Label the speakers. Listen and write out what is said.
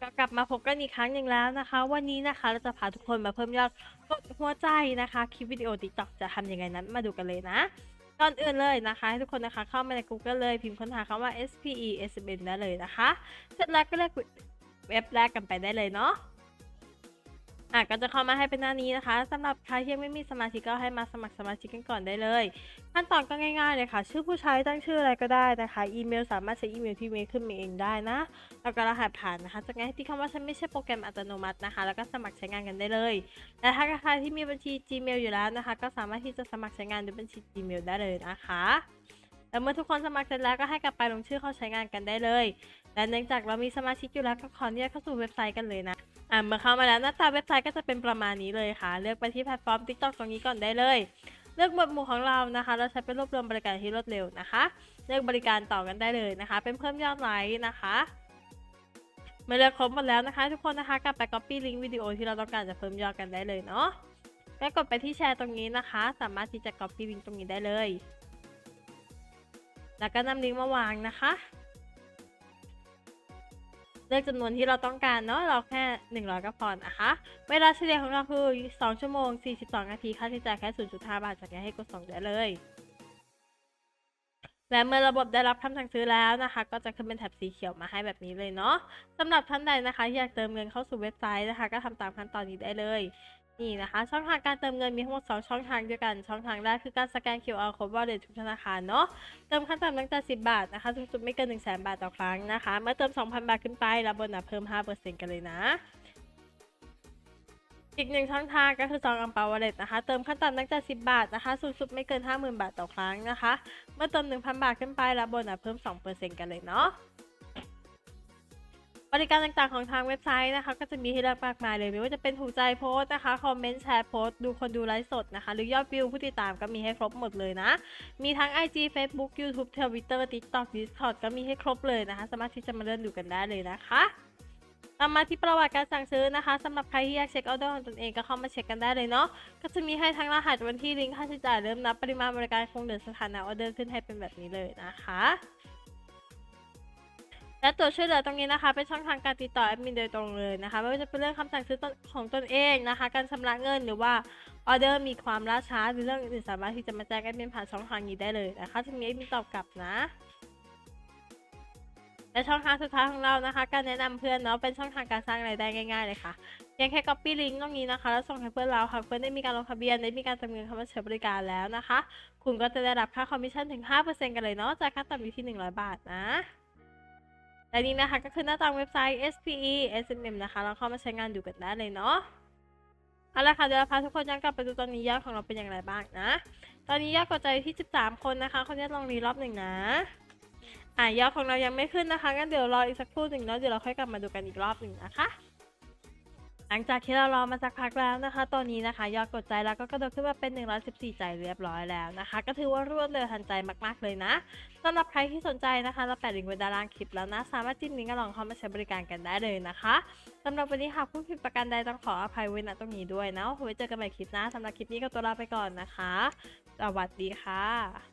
Speaker 1: ก็กลับมาพบกันอีกครั้งหนึ่งแล้วนะคะ วันนี้นะคะเราจะพาทุกคนมาเพิ่มยอดกดหัวใจนะคะ คลิปวิดีโอ TikTok จะทำยังไงนั้นมาดูกันเลยนะก่อนอื่นเลยนะคะให้ทุกคนนะคะเข้ามาใน Google เลยพิมพ์ค้นหาคำว่า SPE SBN ได้เลยนะคะ เสร็จแล้วก็เลือกเว็บแรกกันไปได้เลยเนาะ อะก็จะเข้ามาให้เป็นหน้านี้นะคะสำหรับใครที่ยังไม่มีสมาชิกก็ให้มาสมัครสมาชิกกันก่อนได้เลย ขั้นตอนก็ง่ายๆเลยค่ะ ชื่อผู้ใช้ตั้งชื่ออะไรก็ได้นะคะ อีเมลสามารถใช้อีเมลที่เมลขึ้นมาเองได้นะแล้วก็รหัสผ่านนะคะจากนั้นที่คำว่าฉันไม่ใช่โปรแกรมอัตโนมัตินะคะ แล้วก็สมัครใช้งานกันได้เลยและถ้าใครที่มีบัญชี Gmail อยู่แล้วนะคะ ก็สามารถที่จะสมัครใช้งานด้วยบัญชี Gmail ได้เลยนะคะแล้วเมื่อทุกคนสมัครเสร็จแล้วก็ให้กลับไปลงชื่อเข้าใช้งานกันได้เลย และเนื่องจากเรามีสมาชิกอยู่แล้วก็ขออนุญาตเข้าสู่เว็บไซต์กันเลยนะอ่าเมื่อเข้ามาแล้วหน้าตาเว็บไซต์ก็จะเป็นประมาณนี้เลยค่ะ เลือกไปที่แพลตฟอร์ม TikTok ตรงนี้ก่อนได้เลย เลือกหมวดหมู่ของเรานะคะ เราใช้เป็นรวบรวมบริการที่รวดเร็วนะคะ เลือกบริการต่อกันได้เลยนะคะ เป็นเพิ่มยอดไลค์นะคะเมื่อเลือกครบหมดแล้วนะคะ ทุกคนนะคะกลับไป copy ลิงก์วิดีโอที่เราต้องการจะเพิ่มยอดกันได้เลยเนาะแล้วกดไปที่แชร์ตรงนี้นะคะ สามารถที่จะ copy ลิงก์ตรงนี้ได้เลย แล้วก็นำลิงก์มาวางนะคะ เลือกจำนวนที่เราต้องการเนาะเราแค่ 100 ก็พอนะคะ เวลาเฉลี่ยของเราคือ 2 ชั่วโมง 42 นาที ค่าใช้จ่ายแค่ 0.5 บาทจากนี้ให้กดส่งได้เลย และเมื่อระบบได้รับคำสั่งซื้อแล้วนะคะ ก็จะขึ้นเป็นแถบสีเขียวมาให้แบบนี้เลยเนาะสำหรับท่านใดนะคะที่อยากเติมเงินเข้าสู่เว็บไซต์นะคะ ก็ทำตามขั้นตอนนี้ได้เลย นี่นะคะช่องทางการเติมเงินมีทั้งหมด 2 ช่องทางด้วยกัน ช่องทางแรกคือการสแกน QR code wallet ทุกธนาคารเนาะเติมขั้นต่ำตั้งแต่ 10 บาทนะคะสูงสุดไม่เกิน 1 0 0 0 0แบาทต่อครั้งนะคะ เมื่อเติม 2,000 บาทขึ้นไปรับโบนัสเพิ่ม 5%กันเลยนะ อีกหนึ่งช่องทางก็คือจองอังเปาวอลเล็ตนะคะ เติมขั้นต่ำตั้งแต่ 10 บาทนะคะสูงสุดไม่เกิน 50,000 บาทต่อครั้งนะคะ เมื่อเติม 1,000 บาทขึ้นไปรับโบนัสเพิ่ม 2%กันเลยเนาะ บริการต่างๆของทางเว็บไซต์นะคะ ก็จะมีให้เลือกมากมายเลย ไม่ว่าจะเป็นถูกใจโพสต์นะคะ คอมเมนต์แชร์โพสต์ดูคนดูไลฟ์สดนะคะ หรือยอดวิวผู้ติดตามก็มีให้ครบหมดเลยนะ มีทั้ง IG Facebook YouTube Twitter TikTok Discord ก็มีให้ครบเลยนะคะ สามารถที่จะมาเลื่อนดูกันได้เลยนะคะตามมาที่ประวัติการสั่งซื้อนะคะสำหรับใครที่อยากเช็คออเดอร์ของตนเองก็เข้ามาเช็คกันได้เลยเนาะก็จะมีให้ทั้งรหัสวันที่ลิงก์ค่าใช้จ่ายเริ่มนับปริมาณบริการคงเหลือสถานะออเดอร์ขึ้นให้เป็นแบบนี้เลยนะคะ และตัวช่วยเหลือตรงนี้นะคะ เป็นช่องทางการติดต่อแอดมินโดยตรงเลยนะคะ ไม่ว่าจะเป็นเรื่องคำสั่งซื้อของตนเองนะคะ การชำระเงินหรือว่าออเดอร์มีความล่าช้าหรือเรื่องอื่นสามารถที่จะมาแจ้งแอดมินผ่านช่องทางนี้ได้เลยนะคะจะมีแอดมินตอบกลับนะและช่องทางสุดท้ายของเรานะคะ การแนะนำเพื่อนเนาะเป็นช่องทางการสร้างรายได้ง่าย ๆ เลยค่ะเพียงแค่ copy link ตรงนี้นะคะ แล้วส่งให้เพื่อนเราค่ะเพื่อนได้มีการลงทะเบียนได้มีการจำเงินเข้ามาใช้บริการแล้วนะคะ คุณก็จะได้รับค่าคอมมิชชั่นถึง 5%กันเลยเนาะจากค่าต่ำอยู่ที่ 100 บาทนะ และนี่นะคะก็คือหน้าตาเว็บไซต์ SPE SMM นะคะเราเข้ามาใช้งานดูกันได้เลยเนาะเอาละค่ะเดี๋ยวเราพาทุกคนย้อนกลับไปดูตอนนี้ยอดของเราเป็นอย่างไรบ้างนะ ตอนนี้ยอดกดใจที่ 13 คนนะคะคนนี้ลองรีรอบหนึ่งนะอะยอดของเรายังไม่ขึ้นนะคะงั้นเดี๋ยวรออีกสักครู่หนึ่งแล้วเดี๋ยวเราค่อยกลับมาดูกันอีกรอบหนึ่งนะคะ หลังจากที่เรารอมาสักพักแล้วนะคะ ตอนนี้นะคะ ยอดกดใจแล้วก็กระโดดขึ้นมาเป็น 114 ใจเรียบร้อยแล้วนะคะ ก็ถือว่ารวดเร็วทันใจมากๆเลยนะสำหรับใครที่สนใจนะคะ เราแปะลิงก์ไว้ด้านล่างคลิปแล้วนะ สามารถจิ้มลิงก์ก็ลองเข้ามาใช้บริการกันได้เลยนะคะสำหรับวันนี้หากผู้ผิดประการใดต้องขออภัยไว้ณตรงนี้ด้วยนะไว้เจอกันใหม่คลิปหน้าสำหรับคลิปนี้ก็ตัวลาไปก่อนนะคะ สวัสดีค่ะ